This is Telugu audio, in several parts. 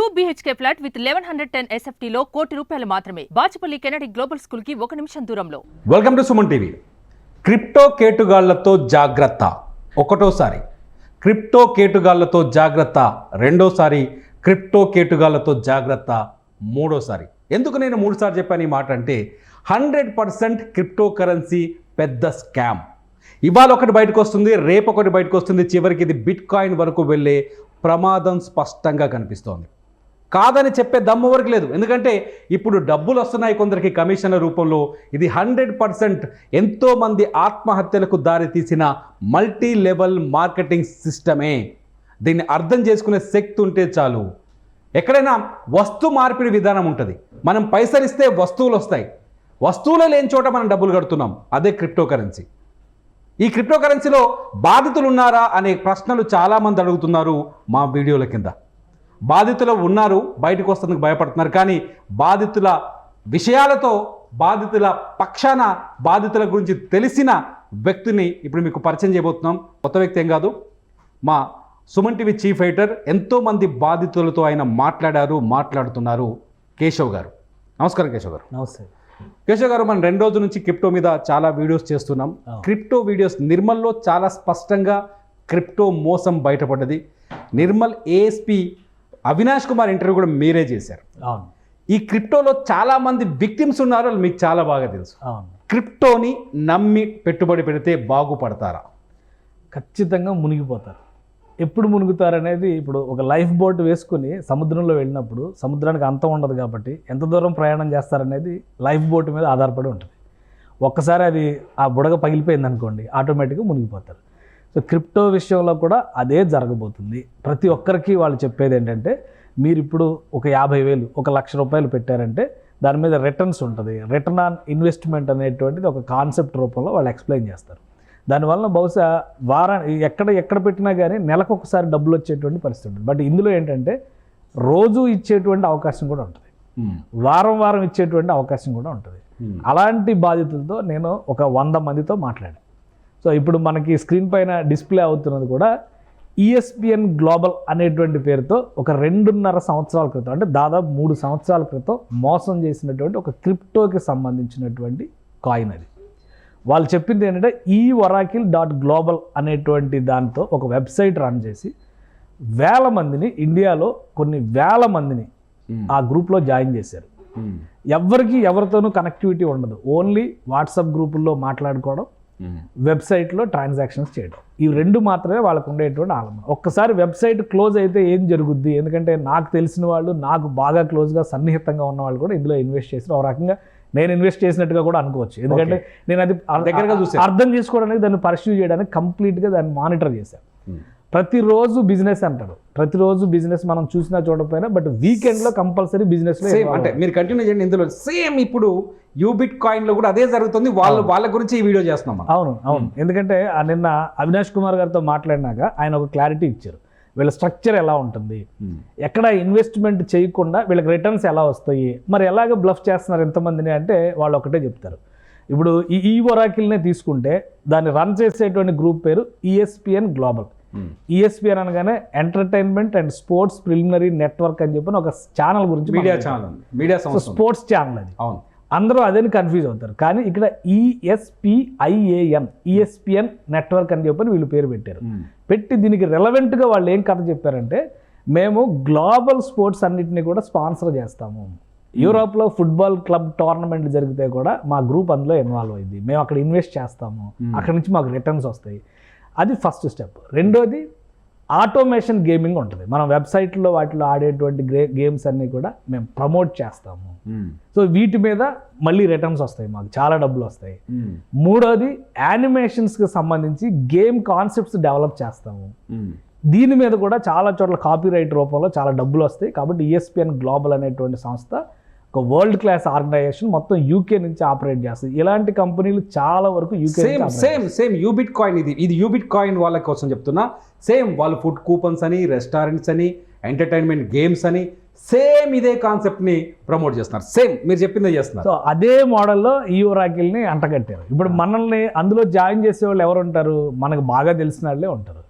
Two BHK flat with eleven hundred ten ఎస్ఎఫ్టీలో కోటి రూపాయలు మాత్రమే. బాచుపల్లి కెనడి గ్లోబల్ స్కూల్కి ఒక నిమిషం దూరంలో. Welcome to Suman TV. Crypto కేటుగాళ్ళతో జాగ్రత్త. ఒకటోసారి. క్రిప్టో కేటుగాళ్ళతో జాగ్రత్త. రెండోసారి క్రిప్టో కేటుగాళ్ళతో జాగ్రత్త. మూడోసారి. ఎందుకు నేను మూడుసార్లు చెప్పాను ఈ మాట అంటే హండ్రెడ్ పర్సెంట్ క్రిప్టో కరెన్సీ పెద్ద స్కామ్. ఇవాళ ఒకటి బయటకు వస్తుంది రేపు ఒకటి బయటకు వస్తుంది చివరికి ఇది బిట్ కాయిన్ వరకు వెళ్ళే ప్రమాదం స్పష్టంగా కనిపిస్తోంది. కాదని చెప్పే దమ్ము వరకు లేదు. ఎందుకంటే ఇప్పుడు డబ్బులు వస్తున్నాయి కొందరికి కమిషన్ల రూపంలో. ఇది హండ్రెడ్ పర్సెంట్ ఎంతోమంది ఆత్మహత్యలకు దారితీసిన మల్టీ లెవెల్ మార్కెటింగ్ సిస్టమే. దీన్ని అర్థం చేసుకునే శక్తి ఉంటే చాలు. ఎక్కడైనా వస్తు మార్పిడి విధానం ఉంటుంది. మనం పైసలు ఇస్తే వస్తువులు వస్తాయి. వస్తువులే లేని చోట మనం డబ్బులు కడుతున్నాం. అదే క్రిప్టో కరెన్సీ ఈ క్రిప్టో కరెన్సీలో బాధితులు ఉన్నారా అనే ప్రశ్నలు చాలామంది అడుగుతున్నారు మా వీడియోల కింద. బాధితులు ఉన్నారు బయటకు వస్తుందుకు భయపడుతున్నారు. కానీ బాధితుల విషయాలతో బాధితుల పక్షాన బాధితుల గురించి తెలిసిన వ్యక్తిని ఇప్పుడు మీకు పరిచయం చేయబోతున్నాం. కొత్త వ్యక్తి ఏం కాదు. మా సుమన్ టీవీ చీఫ్ ఎడిటర్ ఎంతోమంది బాధితులతో ఆయన మాట్లాడారు మాట్లాడుతున్నారు కేశవ్ గారు. నమస్కారం కేశవ్ గారు. నమస్తే. కేశవ్ గారు మనం రెండు రోజుల నుంచి క్రిప్టో మీద చాలా వీడియోస్ చేస్తున్నాం. క్రిప్టో వీడియోస్ నిర్మల్లో చాలా స్పష్టంగా క్రిప్టో మోసం బయటపడ్డది. నిర్మల్ ఏఎస్పి అవినాష్ కుమార్ ఇంటర్వ్యూ కూడా మీరే చేశారు. అవును. ఈ క్రిప్టోలో చాలా మంది విక్టిమ్స్ ఉన్నారు వాళ్ళు మీకు చాలా బాగా తెలుసు. అవును. క్రిప్టోని నమ్మి పెట్టుబడి పెడితే బాగుపడతారా? ఖచ్చితంగా మునిగిపోతారు. ఎప్పుడు మునుగుతారు అనేది ఇప్పుడు ఒక లైఫ్ బోట్ వేసుకుని సముద్రంలో వెళ్ళినప్పుడు సముద్రానికి అంతం ఉండదు కాబట్టి ఎంత దూరం ప్రయాణం చేస్తారనేది లైఫ్ బోట్ మీద ఆధారపడి ఉంటుంది. ఒక్కసారి అది ఆ బుడగ పగిలిపోయింది అనుకోండి ఆటోమేటిక్గా మునిగిపోతారు. సో క్రిప్టో విషయంలో కూడా అదే జరగబోతుంది. ప్రతి ఒక్కరికి వాళ్ళు చెప్పేది ఏంటంటే మీరు ఇప్పుడు ఒక యాభై వేలు ఒక లక్ష రూపాయలు పెట్టారంటే దాని మీద రిటర్న్స్ ఉంటుంది. రిటర్న్ ఆన్ ఇన్వెస్ట్మెంట్ అనేటువంటిది ఒక కాన్సెప్ట్ రూపంలో వాళ్ళు ఎక్స్ప్లెయిన్ చేస్తారు. దానివల్ల బహుశా వారా ఎక్కడ ఎక్కడ పెట్టినా కానీ నెలకు ఒకసారి డబ్బులు వచ్చేటువంటి పరిస్థితి ఉంటుంది. బట్ ఇందులో ఏంటంటే రోజు ఇచ్చేటువంటి అవకాశం కూడా ఉంటుంది. వారం వారం ఇచ్చేటువంటి అవకాశం కూడా ఉంటుంది. అలాంటి బాధితులతో నేను ఒక వంద మందితో మాట్లాడాను. సో ఇప్పుడు మనకి స్క్రీన్ పైన డిస్ప్లే అవుతున్నది కూడా E ఈఎస్పిఎన్ గ్లోబల్ అనేటువంటి పేరుతో ఒక రెండున్నర సంవత్సరాల క్రితం అంటే దాదాపు మూడు సంవత్సరాల క్రితం మోసం చేసినటువంటి ఒక క్రిప్టోకి సంబంధించినటువంటి కాయిన్ అది. వాళ్ళు చెప్పింది ఏంటంటే ఈ వరాకిల్ డాట్ గ్లోబల్ అనేటువంటి దాంతో ఒక వెబ్సైట్ రన్ చేసి వేల మందిని ఇండియాలో కొన్ని వేల మందిని ఆ గ్రూప్లో జాయిన్ చేశారు. ఎవరికి ఎవరితోనూ కనెక్టివిటీ ఉండదు. ఓన్లీ వాట్సాప్ గ్రూపుల్లో మాట్లాడుకోవడం వెబ్సైట్లో ట్రాన్సాక్షన్స్ చేయడం. ఈ రెండు మాత్రమే వాళ్ళకు ఉండేటువంటి ఆలంబన. ఒక్కసారి వెబ్సైట్ క్లోజ్ అయితే ఏం జరుగుద్ది? ఎందుకంటే నాకు తెలిసిన వాళ్ళు నాకు బాగా క్లోజ్గా సన్నిహితంగా ఉన్న వాళ్ళు కూడా ఇందులో ఇన్వెస్ట్ చేసిన ఒక రకంగా నేను ఇన్వెస్ట్ చేసినట్టుగా కూడా అనుకోవచ్చు. ఎందుకంటే నేను అది దగ్గరగా చూశాను. అర్థం చేసుకోవడానికి దాన్ని పర్సూ చేయడానికి కంప్లీట్గా దాన్ని మానిటర్ చేశాను ప్రతిరోజు బిజినెస్ అంటారు. ప్రతిరోజు బిజినెస్ మనం చూసినా చూడకపోయినా బట్ వీకెండ్లో కంపల్సరీ బిజినెస్లో సేమ్ అంటే మీరు కంటిన్యూ చేయండి ఇందులో. సేమ్ ఇప్పుడు యూబిట్ కాయిన్లో కూడా అదే జరుగుతుంది. వాళ్ళు వాళ్ళ గురించి ఈ వీడియో చేస్తున్నాం. అవును అవును. ఎందుకంటే ఆ నిన్న అవినాష్ కుమార్ గారితో మాట్లాడినాక ఆయన ఒక క్లారిటీ ఇచ్చారు. వీళ్ళ స్ట్రక్చర్ ఎలా ఉంటుంది? ఎక్కడ ఇన్వెస్ట్మెంట్ చేయకుండా వీళ్ళకి రిటర్న్స్ ఎలా వస్తాయి? మరి ఎలాగ బ్లఫ్ చేస్తున్నారు ఎంతమందిని అంటే వాళ్ళు ఒకటే చెప్తారు. ఇప్పుడు ఈ ఈ ఒరాకిల్నే తీసుకుంటే దాన్ని రన్ చేసేటువంటి గ్రూప్ పేరు ఈఎస్పిఎన్ గ్లోబల్ ఈఎస్పిఎన్ అనగానే entertainment and sports preliminary network అని చెప్పి ఒక ఛానల్ గురించి media. Channel media. Sports channel అది. అవును. అందరూ అదే కన్ఫ్యూజ్ అవుతారు. కానీ ఇక్కడ ఈఎస్పిఐఏఎన్ ఈఎస్పిఎన్ నెట్వర్క్ అని చెప్పని వీళ్ళు పేరు పెట్టారు. పెట్టి దీనికి రెలవెంట్గా వాళ్ళు ఏం కథ చెప్పారంటే మేము గ్లోబల్ స్పోర్ట్స్ అన్నిటిని కూడా స్పాన్సర్ చేస్తాము. యూరోప్లో ఫుట్బాల్ క్లబ్ టోర్నమెంట్ జరిగితే కూడా మా గ్రూప్ అందులో ఇన్వాల్వ్ అయింది. మేము అక్కడ ఇన్వెస్ట్ చేస్తాము. అక్కడ నుంచి మాకు రిటర్న్స్ వస్తాయి. అది ఫస్ట్ స్టెప్ రెండోది ఆటోమేషన్ గేమింగ్ ఉంటుంది. మనం వెబ్సైట్లో వాటిలో ఆడేటువంటి గేమ్స్ అన్నీ కూడా మేము ప్రమోట్ చేస్తాము. సో వీటి మీద మళ్ళీ రిటర్న్స్ వస్తాయి మాకు. చాలా డబ్బులు వస్తాయి. మూడోది యానిమేషన్స్కి సంబంధించి గేమ్ కాన్సెప్ట్స్ డెవలప్ చేస్తాము. దీని మీద కూడా చాలా చోట్ల కాపీరైట్ రూపంలో చాలా డబ్బులు వస్తాయి. కాబట్టి E ఈఎస్పిఎన్ గ్లోబల్ అనేటువంటి సంస్థ ఒక వరల్డ్ క్లాస్ ఆర్గనైజేషన్ మొత్తం యూకే నుంచి ఆపరేట్ చేస్తుంది. ఇలాంటి కంపెనీలు చాలా వరకు UK same same same Yubit coin ఇది. ఇది యూబిట్ కాయిన్ వాళ్ళ కోసం చెప్తున్నా. సేమ్ వాళ్ళు ఫుడ్ కూపన్స్ అని రెస్టారెంట్స్ అని ఎంటర్టైన్మెంట్ గేమ్స్ అని సేమ్ ఇదే కాన్సెప్ట్ని ప్రమోట్ చేస్తున్నారు. సేమ్ మీరు చెప్పిందే చేస్తున్నారు. సో అదే మోడల్లో ఈ ఒరాకిల్ని అంటగట్టారు. ఇప్పుడు మనల్ని అందులో జాయిన్ చేసే వాళ్ళు ఎవరు ఉంటారు? మనకు బాగా తెలిసిన వాళ్ళే ఉంటారు.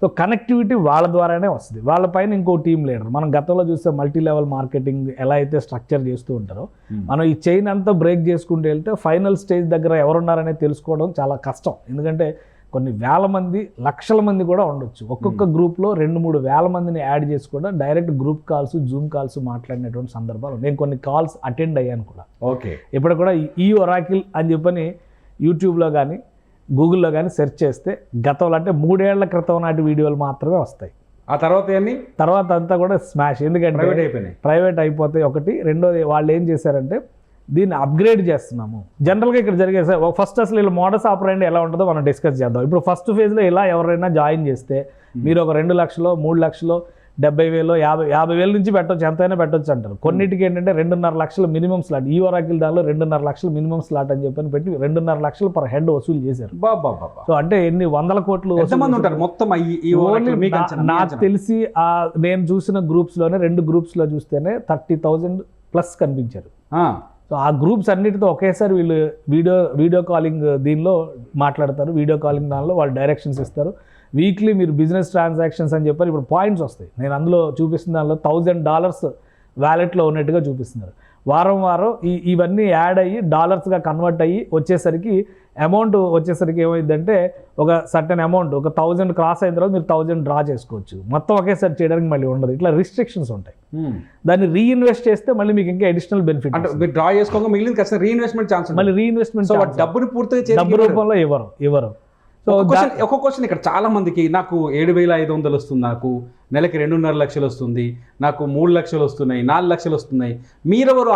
సో కనెక్టివిటీ వాళ్ళ ద్వారానే వస్తుంది. వాళ్ళ పైన ఇంకో టీం లీడర్ మనం గతంలో చూస్తే మల్టీ లెవెల్ మార్కెటింగ్ ఎలా అయితే స్ట్రక్చర్ చేస్తూ ఉంటారో మనం ఈ చైన్ అంతా బ్రేక్ చేసుకుంటూ వెళ్తే ఫైనల్ స్టేజ్ దగ్గర ఎవరున్నారనేది తెలుసుకోవడం చాలా కష్టం. ఎందుకంటే కొన్ని వేల మంది లక్షల మంది కూడా ఉండొచ్చు. ఒక్కొక్క గ్రూప్లో రెండు మూడు వేల మందిని యాడ్ చేసి కూడా direct group calls Zoom calls మాట్లాడినటువంటి సందర్భాలు. నేను కొన్ని కాల్స్ అటెండ్ అయ్యాను కూడా. ఓకే. ఇప్పుడు కూడా ఈ ఒరాకిల్ అని చెప్పని యూట్యూబ్లో కానీ గూగుల్లో కానీ సెర్చ్ చేస్తే గతంలో అంటే మూడేళ్ళ క్రితం నాటి వీడియోలు మాత్రమే వస్తాయి. ఆ తర్వాత ఇవన్నీ తర్వాత అంతా కూడా స్మాష్. ఎందుకంటే ప్రైవేట్ అయిపోయినాయి. ప్రైవేట్ అయిపోతాయి. ఒకటి. రెండోది వాళ్ళు ఏం చేశారంటే దీన్ని అప్గ్రేడ్ చేస్తున్నాము. జనరల్గా ఇక్కడ జరిగే సార్ ఫస్ట్ అసలు వీళ్ళ మోడల్స్ ఆపరేండి ఎలా ఉంటుందో మనం డిస్కస్ చేద్దాం. ఇప్పుడు ఫస్ట్ ఫేజ్లో ఇలా ఎవరైనా జాయిన్ చేస్తే మీరు ఒక రెండు లక్షలు మూడు లక్షలు డెబ్బై వేలు యాభై యాభై వేల నుంచి పెట్టొచ్చు ఎంతైనా పెట్టొచ్చు అంటారు. కొన్నిటికి ఏంటంటే రెండున్నర లక్షలు మినిమం స్లాట్ ఈ వరాకిల్ దానిలో రెండున్నర లక్షలు మినిమం స్లాట్ అని చెప్పని పెట్టి రెండున్నర లక్షలు పర్ హెడ్ వసూలు చేశారు. బాబా బాబా సో అంటే ఎన్ని వందల కోట్లు ఉంటారు? మొత్తం నాకు. తెలిసి ఆ నేను చూసిన గ్రూప్స్లోనే రెండు గ్రూప్స్లో చూస్తేనే థర్టీ థౌజండ్ ప్లస్ కనిపించారు. సో ఆ గ్రూప్స్ అన్నిటితో ఒకేసారి వీళ్ళు వీడియో వీడియో కాలింగ్ దీనిలో మాట్లాడతారు. వీడియో కాలింగ్ దానిలో వాళ్ళు డైరెక్షన్స్ ఇస్తారు. వీక్లీ మీరు బిజినెస్ ట్రాన్సాక్షన్స్ అని చెప్పారు. ఇప్పుడు పాయింట్స్ వస్తాయి. నేను అందులో చూపిస్తున్న దానిలో థౌజండ్ డాలర్స్ వ్యాలెట్లో ఉన్నట్టుగా చూపిస్తున్నారు. వారం వారం ఈ ఇవన్నీ యాడ్ అయ్యి డాలర్స్గా కన్వర్ట్ అయ్యి వచ్చేసరికి అమౌంట్ వచ్చేసరికి ఏమైందంటే ఒక సర్టన్ అమౌంట్ ఒక థౌజండ్ క్రాస్ అయిన తర్వాత మీరు థౌజండ్ డ్రా చేసుకోవచ్చు. మొత్తం ఒకేసారి చేయడానికి మళ్ళీ ఉండదు. ఇట్లా రిస్ట్రిక్షన్స్ ఉంటాయి. దాన్ని రీఇన్వెస్ట్ చేస్తే మళ్ళీ మీకు ఇంకా అడిషనల్ బెనిఫిట్ అంటే మీరు డ్రా చేసుకోగా మిగిలింది ఖచ్చితంగా రీఇన్వెస్ట్మెంట్ ఛాన్స్ మళ్ళీ రీఇన్వెస్ట్మెంట్ డబ్బుని పూర్తిగా డబ్బు. రూపంలో ఇవ్వరు. ఇవ్వరు. సో ఒక క్వశ్చన్ ఒక క్వశ్చన్ ఇక్కడ. చాలా మందికి నాకు ఏడు వేల ఐదు వందలు వస్తుంది నాకు. నెలకి రెండున్నర లక్షలు వస్తుంది. నాకు మూడు లక్షలు వస్తున్నాయి నాలుగు లక్షలు వస్తున్నాయి. మీరెవరు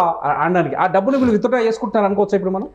అనడానికి? ఆ డబ్బుని వీళ్ళు విత్డ్రా చేసుకుంటారు అనుకోవచ్చు ఇప్పుడు మనం?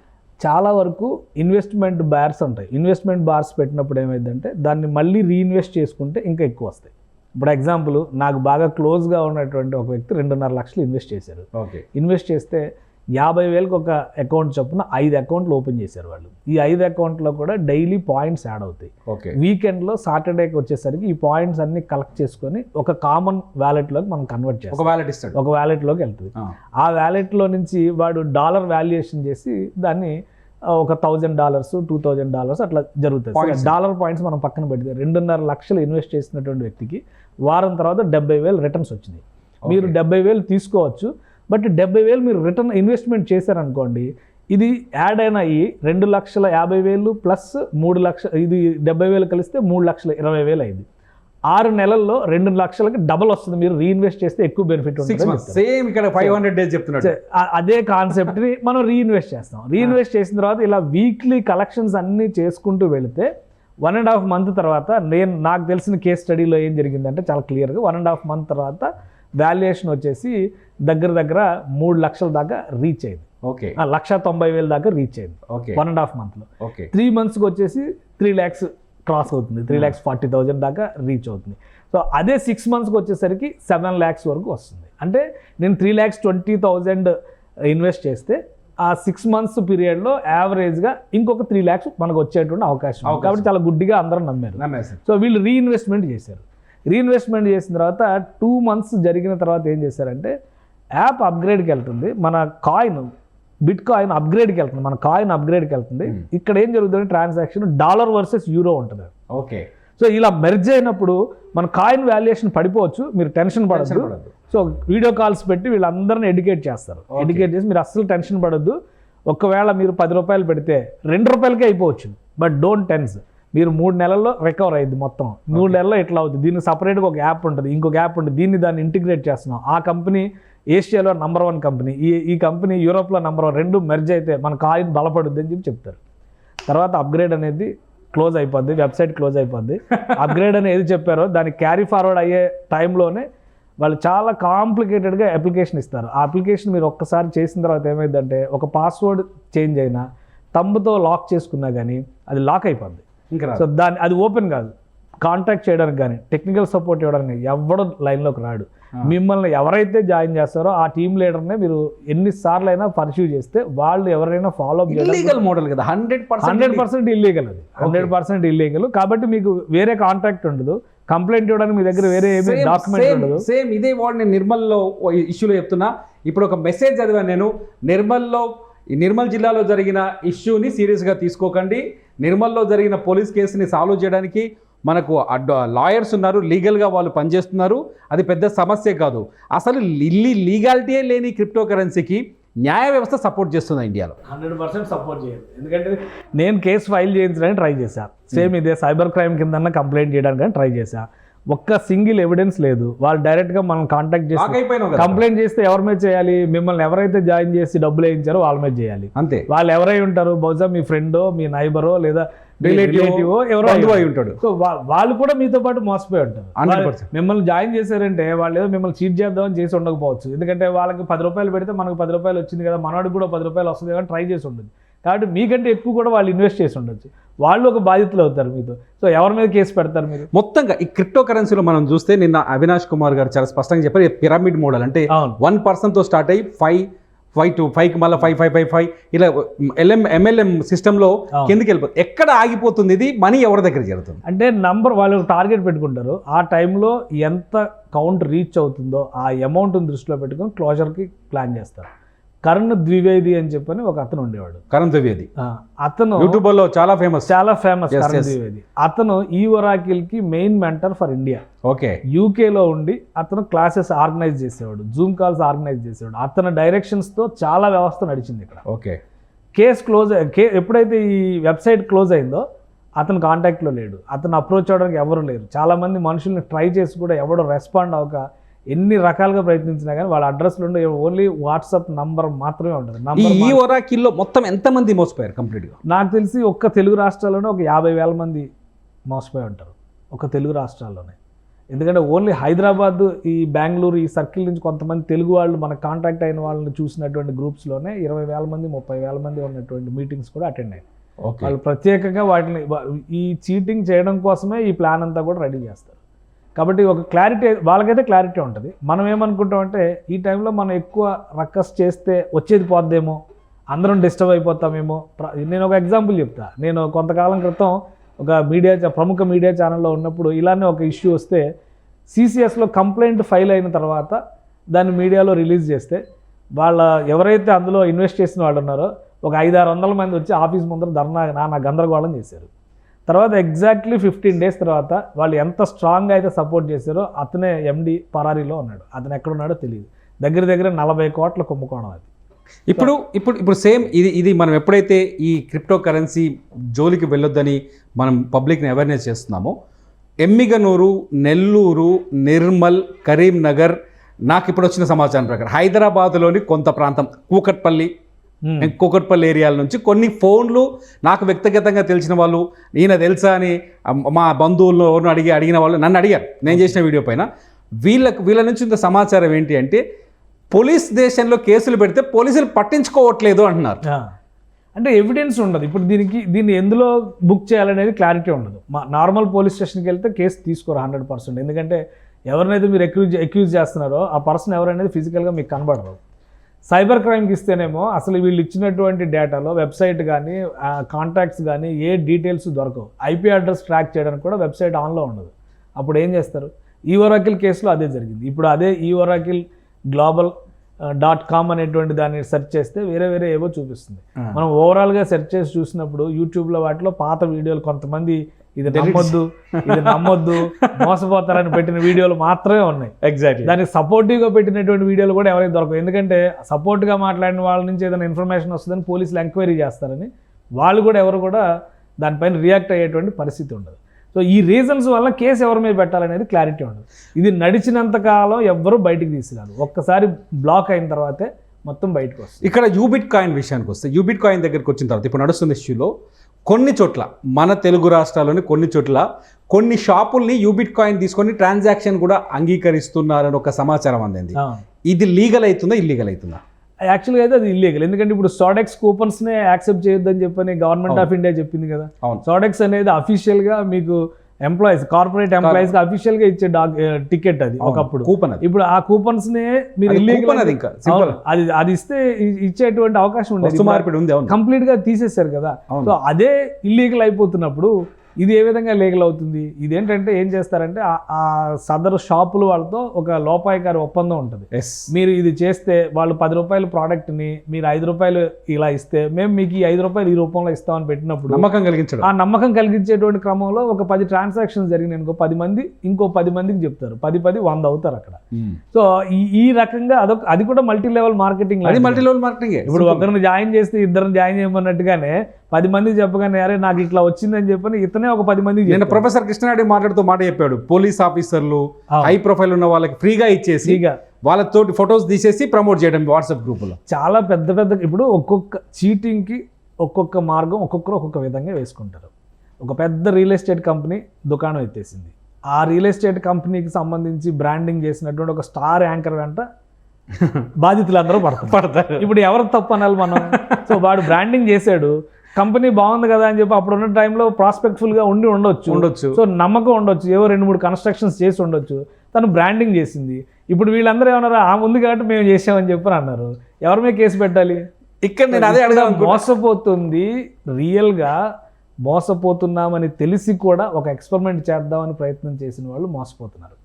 చాలా వరకు ఇన్వెస్ట్మెంట్ బార్స్ ఉంటాయి. ఇన్వెస్ట్మెంట్ బార్స్ పెట్టినప్పుడు ఏమైందంటే దాన్ని మళ్ళీ రీఇన్వెస్ట్ చేసుకుంటే ఇంకా ఎక్కువ వస్తాయి. ఇప్పుడు ఎగ్జాంపుల్ నాకు బాగా క్లోజ్గా ఉన్నటువంటి ఒక వ్యక్తి రెండున్నర లక్షలు ఇన్వెస్ట్ చేశారు. ఓకే. ఇన్వెస్ట్ చేస్తే యాభై వేలకు ఒక అకౌంట్ చొప్పున ఐదు అకౌంట్లు ఓపెన్ చేశారు వాళ్ళు. ఈ ఐదు అకౌంట్లో కూడా డైలీ పాయింట్స్ యాడ్ అవుతాయి. ఓకే. వీకెండ్లో సాటర్డేకి వచ్చేసరికి ఈ పాయింట్స్ అన్ని కలెక్ట్ చేసుకొని ఒక కామన్ వ్యాలెట్లోకి మనం కన్వర్ట్ చేస్తాం. ఒక వ్యాలెట్ ఇస్తాడు. ఒక వ్యాలెట్లోకి వెళ్తుంది. ఆ, వ్యాలెట్లో నుంచి వాడు డాలర్ వాల్యుయేషన్ చేసి దాన్ని ఒక thousand dollars two thousand dollars అట్లా జరుగుతుంది. డాలర్ పాయింట్స్ మనం పక్కన పెడితే రెండున్నర లక్షలు ఇన్వెస్ట్ చేసినటువంటి వ్యక్తికి వారం తర్వాత డెబ్బై వేలు రిటర్న్స్ వచ్చినాయి. మీరు డెబ్బై వేలు తీసుకోవచ్చు. బట్ డెబ్బై వేలు మీరు రిటర్న్ ఇన్వెస్ట్మెంట్ చేశారనుకోండి ఇది యాడ్ అయిన ఈ రెండు లక్షల యాభై వేలు ప్లస్ మూడు లక్ష ఇది డెబ్బై వేలు కలిస్తే మూడు లక్షల ఇరవై వేలు అయింది. ఆరు నెలల్లో రెండు లక్షలకి డబల్ వస్తుంది మీరు రీఇన్వెస్ట్ చేస్తే ఎక్కువ బెనిఫిట్ ఉంటుంది సేమ్ ఇక్కడ ఫైవ్ హండ్రెడ్ డేస్ చెప్తున్నాడు. ఆ- అదే కాన్సెప్ట్ని మనం రీఇన్వెస్ట్ చేస్తాం. రీఇన్వెస్ట్ చేసిన తర్వాత ఇలా వీక్లీ కలెక్షన్స్ అన్ని చేసుకుంటూ వెళితే వన్ అండ్ హాఫ్ మంత్ తర్వాత నేను నాకు తెలిసిన కేస్ స్టడీలో ఏం జరిగిందంటే చాలా క్లియర్గా వన్ అండ్ హాఫ్ మంత్ తర్వాత వాల్యుయేషన్ వచ్చేసి దగ్గర దగ్గర మూడు లక్షల దాకా రీచ్ అయింది. ఓకే. ఆ, లక్ష తొంభై వేల దాకా రీచ్ అయింది. ఓకే. వన్ అండ్ హాఫ్ మంత్లో ఓకే. త్రీ మంత్స్కి వచ్చేసి త్రీ ల్యాక్స్ క్రాస్ అవుతుంది. త్రీ ల్యాక్స్ ఫార్టీ థౌజండ్ దాకా రీచ్ అవుతుంది. సో అదే సిక్స్ మంత్స్కి వచ్చేసరికి సెవెన్ ల్యాక్స్ వరకు వస్తుంది. అంటే నేను three lakhs twenty thousand invest చేస్తే ఆ సిక్స్ మంత్స్ పీరియడ్లో యావరేజ్గా ఇంకొక త్రీ ల్యాక్స్ మనకు వచ్చేటువంటి అవకాశం. కాబట్టి చాలా గుడ్డిగా అందరూ నమ్మారు. సో వీళ్ళు రీఇన్వెస్ట్మెంట్ చేశారు. రీఇన్వెస్ట్మెంట్ చేసిన తర్వాత టూ మంత్స్ జరిగిన తర్వాత ఏం చేశారంటే యాప్ అప్గ్రేడ్కి వెళ్తుంది. మన కాయిన్ బిట్ కాయిన్ అప్గ్రేడ్కి వెళ్తుంది. మన కాయిన్ అప్గ్రేడ్కి వెళ్తుంది. ఇక్కడ ఏం జరుగుతుంది ట్రాన్సాక్షన్ డాలర్ వర్సెస్ యూరో ఉంటుంది. ఓకే సో ఇలా మెర్జ్ అయినప్పుడు మన కాయిన్ వాల్యుయేషన్ పడిపోవచ్చు. మీరు టెన్షన్ పడద్దు. పడద్దు. సో వీడియో కాల్స్ పెట్టి వీళ్ళందరినీ ఎడ్యుకేట్ చేస్తారు. ఎడ్యుకేట్ చేసి మీరు అస్సలు టెన్షన్ పడద్దు. ఒకవేళ మీరు పది రూపాయలు పెడితే రెండు రూపాయలకే అయిపోవచ్చు. బట్ డోంట్ టెన్స్ మీరు మూడు నెలల్లో రికవర్ అయ్యింది మొత్తం. మూడు నెలల్లో ఇట్లా అవుతుంది దీనికి సపరేట్గా ఒక యాప్ ఉంటుంది. ఇంకొక యాప్ ఉంటుంది. దీన్ని దాన్ని ఇంటిగ్రేట్ చేస్తున్నాం. ఆ కంపెనీ ఏషియాలో నంబర్ వన్ కంపెనీ ఈ ఈ కంపెనీ యూరోప్లో నంబర్ వన్ రెండు మెర్జ్ అయితే మన కాయిన్ బలపడుద్ది అని చెప్పి చెప్తారు. తర్వాత అప్గ్రేడ్ అనేది క్లోజ్ అయిపోద్ది. వెబ్సైట్ క్లోజ్ అయిపోద్ది. అప్గ్రేడ్ అని ఏది చెప్పారో దాన్ని క్యారీ ఫార్వర్డ్ అయ్యే టైంలోనే వాళ్ళు చాలా కాంప్లికేటెడ్గా అప్లికేషన్ ఇస్తారు. ఆ అప్లికేషన్ మీరు ఒక్కసారి చేసిన తర్వాత ఏమైందంటే ఒక పాస్వర్డ్ చేంజ్ అయినా తమ్ముతో లాక్ చేసుకున్నా కానీ అది లాక్ అయిపోద్ది. ఇంకా. సో దాన్ని అది ఓపెన్ కాదు. కాంటాక్ట్ చేయడానికి కానీ టెక్నికల్ సపోర్ట్ ఇవ్వడానికి ఎవడు లైన్లోకి రాడు. మిమ్మల్ని ఎవరైతే జాయిన్ చేస్తారో ఆ టీమ్ లీడర్నే మీరు ఎన్నిసార్లు అయినా పర్సీవ్ చేస్తే వాళ్ళు ఎవరైనా ఫాలో అప్ ఇల్లీగల్ మోడల్ కదా. Hundred percent hundred percent illegal అది. హండ్రెడ్ పర్సెంట్ ఇల్లీగల్ కాబట్టి మీకు వేరే కాంటాక్ట్ ఉండదు. కంప్లైంట్ ఇవ్వడానికి మీ దగ్గర వేరే ఏమీ డాక్యుమెంట్ ఉండదు. సేమ్ ఇదే వర్డ్ నేను నిర్మల్లో ఇష్యూలో చెప్తున్నా. ఇప్పుడు ఒక మెసేజ్ చదివాను నేను. నిర్మల్లో నిర్మల్ జిల్లాలో జరిగిన ఇష్యూని సీరియస్గా తీసుకోకండి. నిర్మల్లో జరిగిన పోలీస్ కేసుని సాల్వ్ చేయడానికి మనకు అడ్ లాయర్స్ ఉన్నారు లీగల్గా వాళ్ళు పనిచేస్తున్నారు. అది పెద్ద సమస్య కాదు. అసలు ఇల్లి లీగాలిటీయే లేని క్రిప్టో కరెన్సీకి న్యాయ వ్యవస్థ సపోర్ట్ చేస్తుంది ఇండియాలో? హండ్రెడ్ పర్సెంట్ సపోర్ట్ చేయదు. ఎందుకంటే నేను కేసు ఫైల్ చేయించడానికి ట్రై చేశా. సేమ్ ఇదే సైబర్ క్రైమ్ కింద కంప్లైంట్ చేయడానికి ట్రై చేశా. ఒక్క సింగిల్ ఎవిడెన్స్ లేదు. వాళ్ళు డైరెక్ట్గా మనం కాంటాక్ట్ చేసి కంప్లైంట్ చేస్తే ఎవరి మీద చేయాలి? మిమ్మల్ని ఎవరైతే జాయిన్ చేసి డబ్బులు వేయించారో వాళ్ళ మీద చేయాలి. అంతే. వాళ్ళు ఎవరై ఉంటారు? బహుశా మీ ఫ్రెండో మీ నైబరో లేదా రిలేటివ్ ఎవరో అయి ఉంటాడు. సో వాళ్ళు కూడా మీతో పాటు మోసపోయి ఉంటారు. 100%. వాళ్ళు మిమ్మల్ని జాయిన్ చేశారంటే వాళ్ళు ఏదో మిమ్మల్ని చీట్ చేద్దామని చేసి ఉండకపోవచ్చు. ఎందుకంటే వాళ్ళకి పది రూపాయలు పెడితే మనకు పది రూపాయలు వచ్చింది కదా మనవాడికి కూడా పది రూపాయలు వస్తుంది కదా ట్రై చేసి ఉండదు కాబట్టి మీకంటే ఎక్కువ కూడా వాళ్ళు ఇన్వెస్ట్ చేసి ఉండొచ్చు. వాళ్ళు ఒక బాధితులు అవుతారు మీతో. సో ఎవరి మీద కేసు పెడతారు మీరు? మొత్తంగా ఈ క్రిప్టో కరెన్సీలో మనం చూస్తే నిన్న అవినాష్ కుమార్ గారు చాలా స్పష్టంగా చెప్పారు పిరమిడ్ మోడల్ అంటే వన్ పర్సన్తో స్టార్ట్ అయ్యి ఫైవ్ ఫైవ్ టు ఫైవ్కి మళ్ళీ ఫైవ్ ఫైవ్ ఫైవ్ ఫైవ్ ఇలా ఎల్ఎం ఎంఎల్ఎం సిస్టంలో. కిందకి వెళ్ళిపోతుంది ఎక్కడ ఆగిపోతుంది ఇది? మనీ ఎవరి దగ్గర చేరుతుంది అంటే నంబర్ వాళ్ళు టార్గెట్ పెట్టుకుంటారు. ఆ టైంలో ఎంత కౌంట్ రీచ్ అవుతుందో ఆ అమౌంట్ని దృష్టిలో పెట్టుకొని క్లోజర్కి ప్లాన్ చేస్తారు. కరుణ్ ద్వివేది అని చెప్పని ఒక అతను ఉండేవాడు. కరణ్ ద్వివేది. అతను యూట్యూబ్లో చాలా ఫేమస్ చాలా ఫేమస్ కరుణ్. ద్వివేది. అతను ఈ ఒరాకిల్కి main mentor for India okay యూకేలో ఉండి అతను క్లాసెస్ ఆర్గనైజ్ చేసేవాడు జూమ్ కాల్స్ ఆర్గనైజ్ చేసేవాడు. అతని డైరెక్షన్స్తో చాలా వ్యవస్థ నడిచింది ఇక్కడ. ఓకే కేస్ క్లోజ్ కే ఎప్పుడైతే ఈ వెబ్సైట్ క్లోజ్ అయిందో అతను కాంటాక్ట్లో లేడు. అతను అప్రోచ్ అవ్వడానికి ఎవరు లేరు. చాలామంది మనుషుల్ని ట్రై చేసి కూడా ఎవడో రెస్పాండ్ అవ్వక ఎన్ని రకాలుగా ప్రయత్నించినా కానీ వాళ్ళ అడ్రస్లో ఉండే ఓన్లీ వాట్సాప్ నంబర్ మాత్రమే ఉంటుంది. ఈ ఒరాకిల్లో మొత్తం ఎంతమంది మోసపోయారు కంప్లీట్గా? నాకు తెలిసి ఒక్క తెలుగు రాష్ట్రాల్లోనే ఒక యాభై వేల మంది మోసపోయి ఉంటారు. ఒక తెలుగు రాష్ట్రాల్లోనే. ఎందుకంటే ఓన్లీ హైదరాబాద్ ఈ బెంగళూరు ఈ సర్కిల్ నుంచి కొంతమంది తెలుగు వాళ్ళు మన కాంటాక్ట్ అయిన వాళ్ళని చూసినటువంటి గ్రూప్స్లోనే ఇరవై వేల మంది ముప్పై వేల మంది ఉన్నటువంటి మీటింగ్స్ కూడా అటెండ్ అయ్యాయి వాళ్ళు ప్రత్యేకంగా వాటిని ఈ చీటింగ్ చేయడం కోసమే ఈ ప్లాన్ అంతా కూడా రెడీ చేస్తారు. కాబట్టి ఒక క్లారిటీ వాళ్ళకైతే క్లారిటీ ఉంటుంది. మనం ఏమనుకుంటామంటే ఈ టైంలో మనం ఎక్కువ రక్కస్ చేస్తే వచ్చేది పోద్దేమో అందరం డిస్టర్బ్ అయిపోతామేమో. ప్ర- నేను ఒక ఎగ్జాంపుల్ చెప్తా. నేను కొంతకాలం క్రితం ఒక మీడియా ప్రముఖ మీడియా ఛానల్లో ఉన్నప్పుడు ఇలానే ఒక ఇష్యూ వస్తే సిసిఎస్లో కంప్లైంట్ ఫైల్ అయిన తర్వాత దాన్ని మీడియాలో రిలీజ్ చేస్తే వాళ్ళ ఎవరైతే అందులో ఇన్వెస్ట్ చేసిన వాళ్ళు ఉన్నారో ఒక ఐదు ఆరు వందల మంది వచ్చి ఆఫీస్ ముందర ధర్నా నానా గందరగోళం చేశారు. తర్వాత ఎగ్జాక్ట్లీ ఫిఫ్టీన్ డేస్ తర్వాత వాళ్ళు ఎంత స్ట్రాంగ్గా అయితే సపోర్ట్ చేశారో అతనే ఎండి పరారీలో ఉన్నాడు. అతను ఎక్కడున్నాడో తెలియదు దగ్గర దగ్గర నలభై కోట్ల కుంభకోణం అది. ఇప్పుడు ఇప్పుడు ఇప్పుడు సేమ్ ఇది ఇది మనం ఎప్పుడైతే ఈ క్రిప్టో కరెన్సీ జోలికి వెళ్ళొద్దని మనం పబ్లిక్ని అవేర్నెస్ చేస్తున్నామో ఎమ్మిగనూరు నెల్లూరు నిర్మల్ కరీంనగర్ నాకు ఇప్పుడు వచ్చిన సమాచారం ప్రకారం హైదరాబాద్లోని కొంత ప్రాంతం కూకట్పల్లి కూకట్పల్లి ఏరియాల నుంచి కొన్ని ఫోన్లు నాకు వ్యక్తిగతంగా తెలిసిన వాళ్ళు ఈయన తెలుసా అని మా బంధువులను ఎవరిని అడిగి అడిగిన వాళ్ళు నన్ను అడిగారు. నేను చేసిన వీడియో పైన. వీళ్ళకు వీళ్ళ నుంచి ఇంత సమాచారం ఏంటి అంటే పోలీస్ దేశంలో కేసులు పెడితే పోలీసులు పట్టించుకోవట్లేదు అంటున్నారు. అంటే ఎవిడెన్స్ ఉండదు. ఇప్పుడు దీనికి దీన్ని ఎందులో బుక్ చేయాలనేది క్లారిటీ ఉండదు. మా నార్మల్ పోలీస్ స్టేషన్కి వెళ్తే కేసు తీసుకోరు హండ్రెడ్ పర్సెంట్. ఎందుకంటే ఎవరినైతే మీరు ఎక్యూజ్ ఎక్యూజ్ చేస్తున్నారో ఆ పర్సన్ ఎవరనేది ఫిజికల్గా మీకు కనబడరు సైబర్ క్రైమ్కి ఇస్తేనేమో అసలు వీళ్ళు ఇచ్చినటువంటి డేటాలో వెబ్సైట్ కానీ కాంటాక్ట్స్ కానీ ఏ డీటెయిల్స్ దొరకవు. ఐపీ అడ్రస్ ట్రాక్ చేయడానికి కూడా వెబ్సైట్ ఆన్లో ఉండదు. అప్పుడు ఏం చేస్తారు? ఈ ఒరాకిల్ కేసులో అదే జరిగింది. ఇప్పుడు అదే ఈ ఒరాకిల్ గ్లోబల్ డాట్ కామ్ అనేటువంటి దాన్ని సెర్చ్ చేస్తే వేరే వేరే ఏవో చూపిస్తుంది. మనం ఓవరాల్గా సెర్చ్ చేసి చూసినప్పుడు యూట్యూబ్లో వాటిలో పాత వీడియోలు కొంతమంది ఇది నమ్మొద్దు ఇది నమ్మొద్దు మోసపోతారని పెట్టిన వీడియోలు మాత్రమే ఉన్నాయి. ఎగ్జాక్ట్లీ దానికి సపోర్టివ్గా పెట్టినటువంటి వీడియోలు కూడా ఎవరికి దొరకవు. ఎందుకంటే సపోర్ట్గా మాట్లాడిన వాళ్ళ నుంచి ఏదైనా ఇన్ఫర్మేషన్ వస్తుందని పోలీసులు ఎంక్వైరీ చేస్తారని వాళ్ళు కూడా ఎవరు కూడా దానిపైన రియాక్ట్ అయ్యేటువంటి పరిస్థితి ఉండదు. సో ఈ రీజన్స్ వల్ల కేసు ఎవరి మీద పెట్టాలనేది క్లారిటీ ఉండదు. ఇది నడిచినంత కాలం ఎవ్వరూ బయటికి తీసుకురాదు ఒక్కసారి బ్లాక్ అయిన తర్వాతే మొత్తం బయటకు వస్తుంది. ఇక్కడ యూబిట్ కాయిన్ విషయానికి వస్తే యూబిట్ కాయిన్ దగ్గరికి వచ్చిన తర్వాత ఇప్పుడు నడుస్తున్న ఇష్యూలో కొన్ని చోట్ల మన తెలుగు రాష్ట్రాల్లోని కొన్ని చోట్ల కొన్ని షాపుల్ని యూబిట్ కాయిన్ తీసుకొని ట్రాన్సాక్షన్ కూడా అంగీకరిస్తున్నారని ఒక సమాచారం అందింది. ఇది లీగల్ అవుతుందా ఇల్లీగల్ అవుతుందా? యాక్చువల్గా అయితే అది ఇల్లీగల్ ఎందుకంటే ఇప్పుడు సోడెక్స్ కూపన్స్నే యాక్సెప్ట్ చేయొద్దని చెప్పని గవర్నమెంట్ ఆఫ్ ఇండియా చెప్పింది కదా. సోడెక్స్ అనేది అఫీషియల్గా మీకు ఎంప్లాయీస్ కార్పొరేట్ ఎంప్లాయీస్కి అఫీషియల్గా ఇచ్చే డాక్ టికెట్ అది ఒకప్పుడు. కూపన్ ఇప్పుడు ఆ కూపన్స్ నే మీరు coupon అది ఇంకా, అది అది ఇస్తే ఇచ్చేటువంటి అవకాశం ఉండదు. మార్పిడి ఉంది అవును. కంప్లీట్గా తీసేశారు కదా. సో అదే ఇల్లీగల్ అయిపోతున్నప్పుడు ఇది ఏ విధంగా లీగల్ అవుతుంది? ఇదేంటంటే ఏం చేస్తారంటే ఆ- సదరు షాపులు వాళ్ళతో ఒక లోపాయకారి ఒప్పందం ఉంటుంది. మీరు ఇది చేస్తే వాళ్ళు పది రూపాయల ప్రోడక్ట్ని మీరు ఐదు రూపాయలు ఇలా ఇస్తే మేము మీకు ఈ ఐదు రూపాయలు ఈ రూపంలో ఇస్తామని పెట్టినప్పుడు నమ్మకం కలిగించడం. ఆ నమ్మకం కలిగించేటువంటి క్రమంలో ఒక పది ట్రాన్సాక్షన్స్ జరిగినాయి అనుకో పది మంది ఇంకో పది మందికి చెప్తారు. పది పది వంద అవుతారు అక్కడ. మ్మ్. సో ఈ ఈ రకంగా అదొక అది కూడా మల్టీ లెవెల్ మార్కెటింగ్ అది మల్టీ లెవెల్ మార్కెటింగ్ ఇప్పుడు ఒకరిని జాయిన్ చేస్తే ఇద్దరిని జాయిన్ చేయమన్నట్టుగానే పది మందికి చెప్పగానే అరే నాకు ఇట్లా వచ్చిందని చెప్పని ఇతనే ఒక పది మందికి నిన్న చెప్తాడు. ప్రొఫెసర్ కృష్ణారెడ్డి మాట్లాడుతూ మాట చెప్పాడు. పోలీస్ ఆఫీసర్లు. హై ప్రొఫైల్ ఉన్న వాళ్ళకి ఫ్రీగా ఇచ్చేసి ఫ్రీగా. వాళ్ళతోటి ఫొటోస్ తీసేసి ప్రమోట్ చేయడం వాట్సాప్ గ్రూపులో. చాలా పెద్ద పెద్ద ఇప్పుడు ఒక్కొక్క చీటింగ్కి ఒక్కొక్క మార్గం ఒక్కొక్కరు ఒక్కొక్క విధంగా వేసుకుంటారు. ఒక పెద్ద రియల్ ఎస్టేట్ కంపెనీ దుకాణం ఎత్తేసింది. ఆ రియల్ ఎస్టేట్ కంపెనీకి సంబంధించి బ్రాండింగ్ చేసినటువంటి ఒక స్టార్ యాంకర్ వెంట బాధితులందరూ పడతారు. పడతారు. ఇప్పుడు ఎవరు తప్పు అనాలి మనం? సో వాడు బ్రాండింగ్ చేశాడు. కంపెనీ బాగుంది కదా అని చెప్పి అప్పుడు ఉన్న టైంలో ప్రాస్పెక్ట్ఫుల్గా ఉండి ఉండొచ్చు. ఉండొచ్చు. సో నమ్మకం ఉండొచ్చు. ఏవో రెండు మూడు కన్స్ట్రక్షన్స్ చేసి ఉండొచ్చు. తను బ్రాండింగ్ చేసింది. ఇప్పుడు వీళ్ళందరూ ఏమన్నారు? ఆ ఉంది కాబట్టి మేము చేసామని చెప్పి అన్నారు. ఎవరి మీద కేసు పెట్టాలి? ఇక్కడ నేను అదే అడగాలి మోసపోతుంది. రియల్గా మోసపోతున్నామని తెలిసి కూడా ఒక ఎక్స్పెరిమెంట్ చేద్దామని ప్రయత్నం చేసిన వాళ్ళు మోసపోతున్నారు.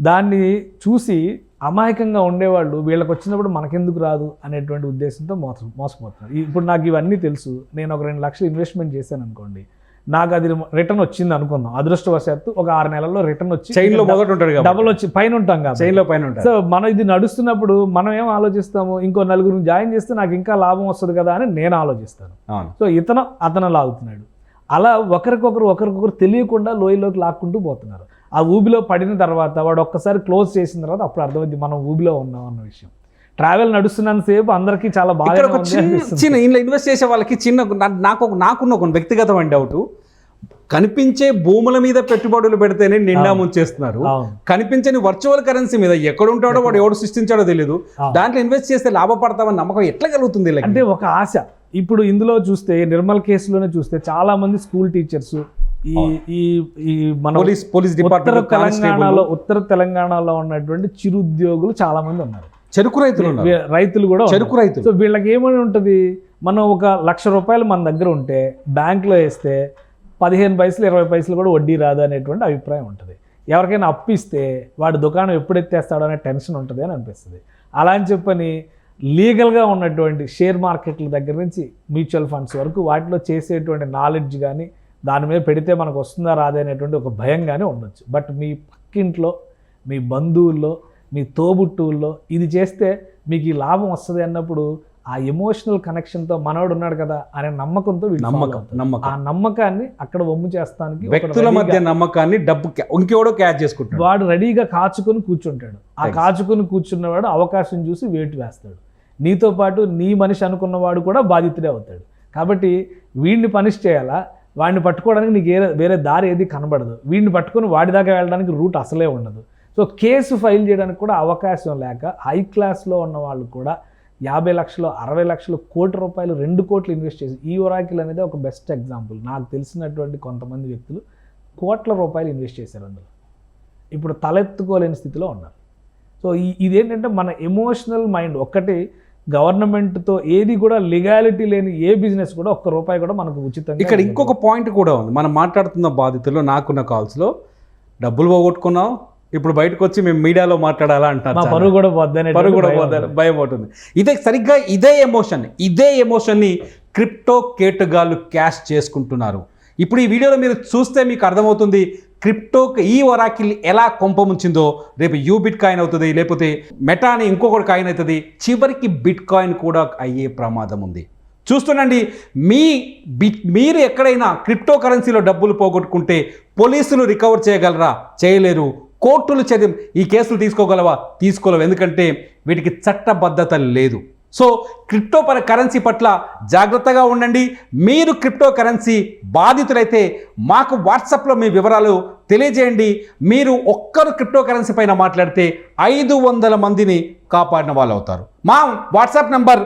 దాన్ని చూసి అమాయకంగా ఉండేవాళ్ళు వీళ్ళకి వచ్చినప్పుడు మనకెందుకు రాదు అనేటువంటి ఉద్దేశంతో మోస మోసపోతున్నారు. ఇప్పుడు నాకు ఇవన్నీ తెలుసు. నేను ఒక రెండు లక్షలు ఇన్వెస్ట్మెంట్ చేశాను అనుకోండి. నాకు అది రిటర్న్ వచ్చింది అనుకుందాం. అదృష్టవశాత్తు ఒక ఆరు నెలల్లో రిటర్న్ వచ్చి చైన్లో మొదట ఉంటాడు డబుల్ వచ్చి పైన ఉంటాం కాబట్టి. చైన్లో పైన ఉంటాడు. సో మనం ఇది నడుస్తున్నప్పుడు మనం ఏం ఆలోచిస్తాము? ఇంకో నలుగురిని జాయిన్ చేస్తే నాకు ఇంకా లాభం వస్తుంది కదా అని నేను ఆలోచిస్తాను. సో ఇతను అతను లాగుతున్నాడు. అలా ఒకరికొకరు ఒకరికొకరు తెలియకుండా లోయలోకి లాక్కుంటూ పోతున్నారు. ఆ ఊబిలో పడిన తర్వాత వాడు ఒక్కసారి క్లోజ్ చేసిన తర్వాత అప్పుడు అర్థమైంది మనం ఊబిలో ఉన్నాం అన్న విషయం. ట్రావెల్ నడుస్తున్నంతసేపు అందరికీ చాలా బాగా చిన్న ఇంట్లో ఇన్వెస్ట్ చేసే వాళ్ళకి చిన్న నాకు ఒక- నాకున్న ఒక వ్యక్తిగతమైన డౌట్ కనిపించే భూముల మీద పెట్టుబడులు పెడితేనే నిండా ముంచేస్తున్నారు. కనిపించని వర్చువల్ కరెన్సీ మీద ఎక్కడ ఉంటాడో వాడు ఎవడు సృష్టించాడో తెలియదు. దాంట్లో ఇన్వెస్ట్ చేస్తే లాభపడతామని నమ్మకం ఎట్లా కలుగుతుంది? అంటే ఒక ఆశ. ఇప్పుడు ఇందులో చూస్తే నిర్మల్ కేసులోనే చూస్తే చాలా మంది స్కూల్ టీచర్స్ ఈ ఈ ఈ మన పోలీస్ పోలీస్ ఉత్తర తెలంగాణలో ఉత్తర తెలంగాణలో ఉన్నటువంటి చిరుద్యోగులు చాలా మంది ఉన్నారు. చెరుకు రైతులు రైతులు కూడా. చెరుకు రైతులు. సో వీళ్ళకి ఏమని ఉంటుంది? మనం ఒక లక్ష రూపాయలు మన దగ్గర ఉంటే బ్యాంక్లో వేస్తే పదిహేను పైసలు ఇరవై పైసలు కూడా వడ్డీ రాదు అనేటువంటి అభిప్రాయం ఉంటుంది. ఎవరికైనా అప్పు ఇస్తే వాడి దుకాణం ఎప్పుడు ఎత్తేస్తాడో అనే టెన్షన్ ఉంటుంది అని అనిపిస్తుంది. అలా అని చెప్పని లీగల్గా ఉన్నటువంటి షేర్ మార్కెట్ల దగ్గర నుంచి మ్యూచువల్ ఫండ్స్ వరకు వాటిలో చేసేటువంటి నాలెడ్జ్ కానీ దాని మీద పెడితే మనకు వస్తుందా రాదా అనేటువంటి ఒక భయం కానీ ఉండొచ్చు. బట్ మీ పక్కింట్లో మీ బంధువుల్లో మీ తోబుట్టువుల్లో ఇది చేస్తే మీకు ఈ లాభం వస్తుంది అన్నప్పుడు ఆ ఎమోషనల్ కనెక్షన్తో మనోడు ఉన్నాడు కదా అనే నమ్మకంతో నమ్మకం అవుతారు. ఆ నమ్మకం నమ్మకాన్ని అక్కడ వమ్ము చేస్తానికి వ్యక్తుల మధ్య నమ్మకాన్ని డబ్బు ఇంకెవడో క్యాచ్ చేసుకుంటాడు వాడు రెడీగా కాచుకొని కూర్చుంటాడు. ఆ. కాచుకొని కూర్చున్నవాడు అవకాశం చూసి వేటు వేస్తాడు. నీతో పాటు నీ మనిషి అనుకున్నవాడు కూడా బాధితుడే అవుతాడు. కాబట్టి వీడిని పనిష్ చేయాలా? వాడిని పట్టుకోవడానికి నీకు ఏ వేరే దారి ఏది కనబడదు. వీడిని పట్టుకొని వాడి దాకా వెళ్ళడానికి రూట్ అసలే ఉండదు. సో కేసు ఫైల్ చేయడానికి కూడా అవకాశం లేక హై క్లాస్లో ఉన్న వాళ్ళు కూడా యాభై లక్షలు అరవై లక్షలు కోటి రూపాయలు రెండు కోట్లు ఇన్వెస్ట్ చేసి ఈ ఒరాకిల్ అనేది ఒక బెస్ట్ ఎగ్జాంపుల్. నాకు తెలిసినటువంటి కొంతమంది వ్యక్తులు కోట్ల రూపాయలు ఇన్వెస్ట్ చేశారు అందులో. ఇప్పుడు తలెత్తుకోలేని స్థితిలో ఉన్నారు. సో ఈ ఇదేంటంటే మన ఎమోషనల్ మైండ్ ఒక్కటి గవర్నమెంట్తో ఏది కూడా లీగాలిటీ లేని ఏ బిజినెస్ కూడా ఒక్క రూపాయి కూడా మనకు ఉచితంగా ఇక్కడ. ఇంకొక పాయింట్ కూడా ఉంది మనం మాట్లాడుతున్న బాధితుల్లో నాకున్న కాల్స్లో డబ్బులు పోగొట్టుకున్నాం ఇప్పుడు బయటకు వచ్చి మేము మీడియాలో మాట్లాడాలా అంటారు. పరువు కూడా పోద్దనే పరుగు కూడా పోతారు భయం ఉంటుంది ఇదే సరిగ్గా ఇదే ఎమోషన్ ఇదే ఎమోషన్ని క్రిప్టో కేటుగాళ్ళు క్యాష్ చేసుకుంటున్నారు ఇప్పుడు ఈ వీడియోలో మీరు చూస్తే మీకు అర్థమవుతుంది క్రిప్టో ఈ ఒరాకిల్ ఎలా కొంపముంచిందో రేపు యూ బిట్ కాయిన్ అవుతుంది లేకపోతే మెటా అని ఇంకొకటి కాయిన్ అవుతుంది. చివరికి బిట్ కాయిన్ కూడా అయ్యే ప్రమాదం ఉంది. చూస్తుండండి మీ బిట్ మీరు ఎక్కడైనా క్రిప్టో కరెన్సీలో డబ్బులు పోగొట్టుకుంటే పోలీసులు రికవర్ చేయగలరా? చేయలేరు. కోర్టులు చదివి ఈ కేసులు తీసుకోగలవా? తీసుకోలేవు. ఎందుకంటే వీటికి చట్టబద్ధత లేదు. సో క్రిప్టో పర కరెన్సీ పట్ల జాగ్రత్తగా ఉండండి. మీరు క్రిప్టో కరెన్సీ బాధితులైతే మాకు వాట్సాప్లో మీ వివరాలు తెలియజేయండి. మీరు ఒక్కరు క్రిప్టో కరెన్సీ పైన మాట్లాడితే ఐదు వందల మందిని కాపాడిన వాళ్ళు అవుతారు మా WhatsApp number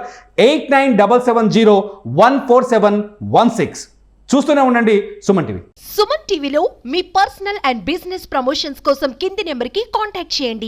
eight nine double seven zero one four seven one six. చూస్తూనే ఉండండి సుమన్ టీవీ. సుమన్ టీవీలో మీ పర్సనల్ అండ్ బిజినెస్ ప్రమోషన్స్ కోసం కింది నెంబర్కి కాంటాక్ట్ చేయండి.